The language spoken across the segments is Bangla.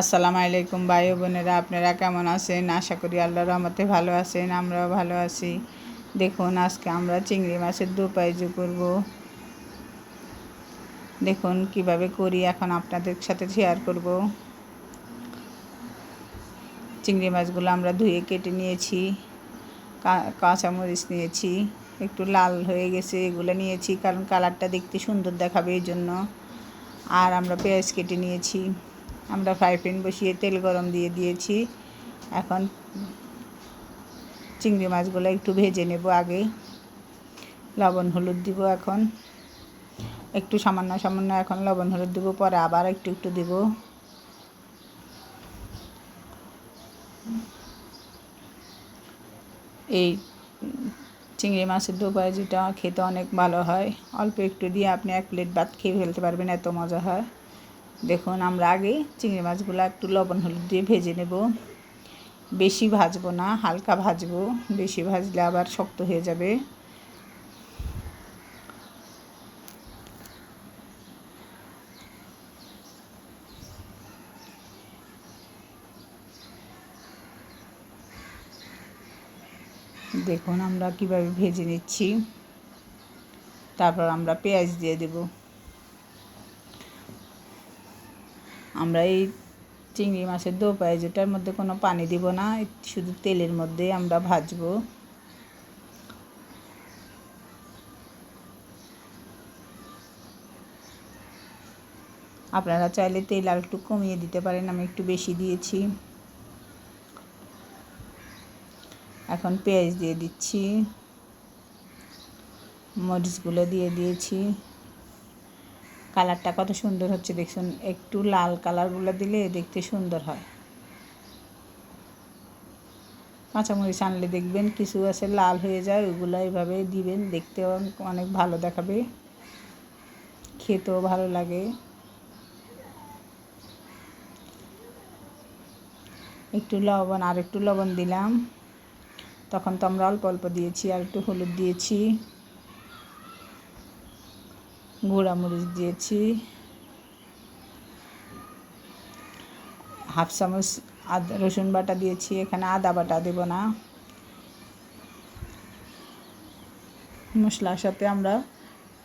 আসসালামু আলাইকুম ভাই বোনেরা, আপনারা কেমন আছেন? আশা করি আল্লাহর রহমতে ভালো আছেন, আমরাও ভালো আছি। দেখুন, আজকে আমরা চিংড়ি মাছের দু পাইজু করব। দেখুন, কীভাবে করি এখন আপনাদের সাথে শেয়ার করব। চিংড়ি মাছগুলো আমরা ধুয়ে কেটে নিয়েছি কাঁচামরিচ নিয়েছি, একটু লাল হয়ে গেছে, এগুলো নিয়েছি, কারণ কালারটা দেখতে সুন্দর দেখাবে এই জন্য আর আমরা পেঁয়াজ কেটে নিয়েছি। আমরা ফ্রাই প্যান বসিয়ে তেল গরম দিয়ে দিয়েছি। এখন চিংড়ি মাছগুলো একটু ভেজে নেব আগে। লবণ, হলুদ দিব এখন। একটু সামান্য সামান্য এখন লবণ, হলুদ দিব, পরে আবার একটু একটু দিব। এই চিংড়ি মাছের দুপায় যেটা খেতে অনেক ভালো হয়, অল্প একটু দিয়ে আপনি এক প্লেট ভাত খেয়ে ফেলতে পারবেন, এত মজা হয়। দেখুন, আমরা আগে চিংড়ি মাছগুলো একটু লবণ হলুদ দিয়ে ভেজে নেব। বেশি ভাজবো না, হালকা ভাজবো। বেশি ভাজলে আবার শক্ত হয়ে যাবে। দেখুন, আমরা কীভাবে ভেজে নিচ্ছি। তারপর আমরা পেঁয়াজ দিয়ে দেবো। আমরা এই চিংড়ি মাছের দো যেটার মধ্যে কোনো পানি দিব না শুধু তেলের মধ্যে আমরা ভাজবো। আপনারা চাইলে তেল আর একটু কমিয়ে দিতে পারেন, আমি একটু বেশি দিয়েছি। এখন পেঁয়াজ দিয়ে দিচ্ছি, মরিচগুলো দিয়ে দিয়েছি। কালারটা কত সুন্দর হচ্ছে দেখুন একটু লাল কালারগুলো দিলে দেখতে সুন্দর হয়। কাঁচামরিচ আনলে দেখবেন কিছু আছে লাল হয়ে যায়, ওগুলো এভাবে দিবেন, দেখতেও অনেক ভালো দেখাবে। খেতেও ভালো লাগে। একটু লবণ আর একটু লবণ দিলাম। তখন তো আমরা অল্প অল্প দিয়েছি, আর একটু হলুদ দিয়েছি। মরিচ দিয়েছি। হাফ চামচ আদা, রসুন বাটা দিয়েছি, এখানে আদা বাটা দেব না। মশলার সাথে আমরা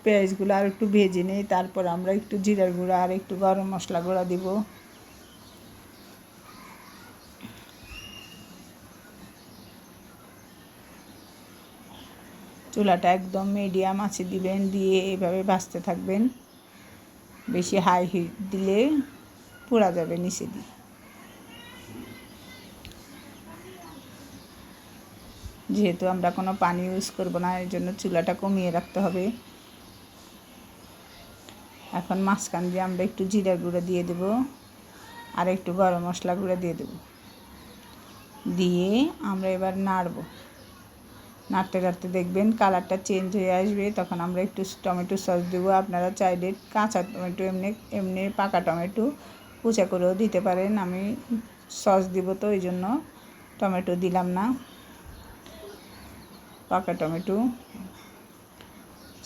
পেঁয়াজগুলো আর একটু ভেজে নিই, তারপর আমরা একটু জিরার গুঁড়া আর একটু গরম মশলা গুঁড়া দিব। চুলাটা একদম মিডিয়াম আছে দিবেন, দিয়ে এভাবে ভাজতে থাকবেন। বেশি হাই হিট দিলে পোড়া যাবে নিচে দিয়ে। যেহেতু আমরা কোনো পানি ইউজ করব না এর জন্য চুলাটা কমিয়ে রাখতে হবে। এখন মাঝখান দিয়ে আমরা একটু জিরা গুঁড়ো দিয়ে দেবো, আর একটু গরম মশলা গুঁড়ো দিয়ে দেবো। দিয়ে আমরা এবার নাড়বো। নাড়তে নাড়তে দেখবেন কালারটা চেঞ্জ হয়ে আসবে। তখন আমরা একটু টমেটো সস দেবো। আপনারা চাইলে কাঁচা টমেটো, এমনি এমনি পাকা টমেটো কুচা করেও দিতে পারেন। আমি সস দিব তো ওই জন্য টমেটো দিলাম না। পাকা টমেটো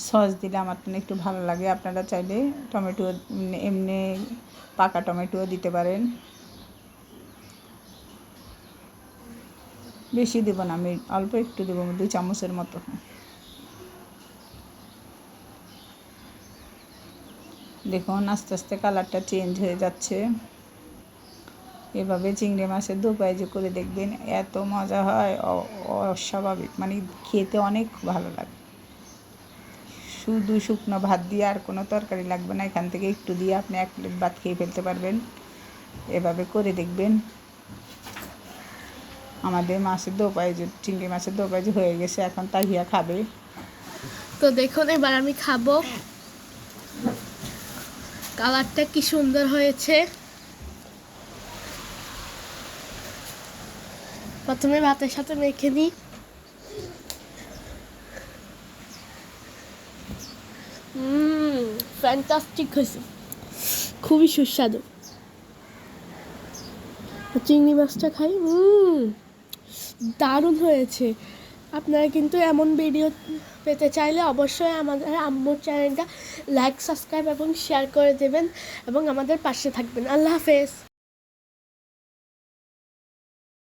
সস দিলে আমার তো একটু ভালো লাগে। আপনারা চাইলে টমেটো এমনি পাকা টমেটোও দিতে পারেন। বেশি দেবো না, আমি অল্প একটু দেবো দুই চামচের মতো। দেখুন, আস্তে আস্তে কালারটা চেঞ্জ হয়ে যাচ্ছে। এভাবে চিংড়ি মাছের দু যে করে দেখবেন, এত মজা হয় অস্বাভাবিক মানে খেতে অনেক ভালো লাগে। শুধু শুকনো ভাত দিয়ে আর কোনো তরকারি লাগবে না, এখান থেকে একটু দিয়ে আপনি এক প্লেট ভাত খেয়ে ফেলতে পারবেন। এভাবে করে দেখবেন। আমাদের মাছের যে, চিংড়ি মাছের যে হয়ে গেছে, এখন তা তাহিয়া খাবে। তো দেখুন, এবার আমি খাব। কালারটা কি সুন্দর হয়েছে। প্রথমে ভাতের সাথে মেখে নিই। ফ্যান্টাস্টিক হয়েছে। খুবই সুস্বাদু। চিংড়ি মাছটা খাই। হুম দারুণ হয়েছে। আপনারা কিন্তু এমন ভিডিও পেতে চাইলে অবশ্যই আমাদের আম্মুর চ্যানেলটা লাইক সাবস্ক্রাইব এবং শেয়ার করে দেবেন এবং আমাদের পাশে থাকবেন। আল্লাহ হাফেজ।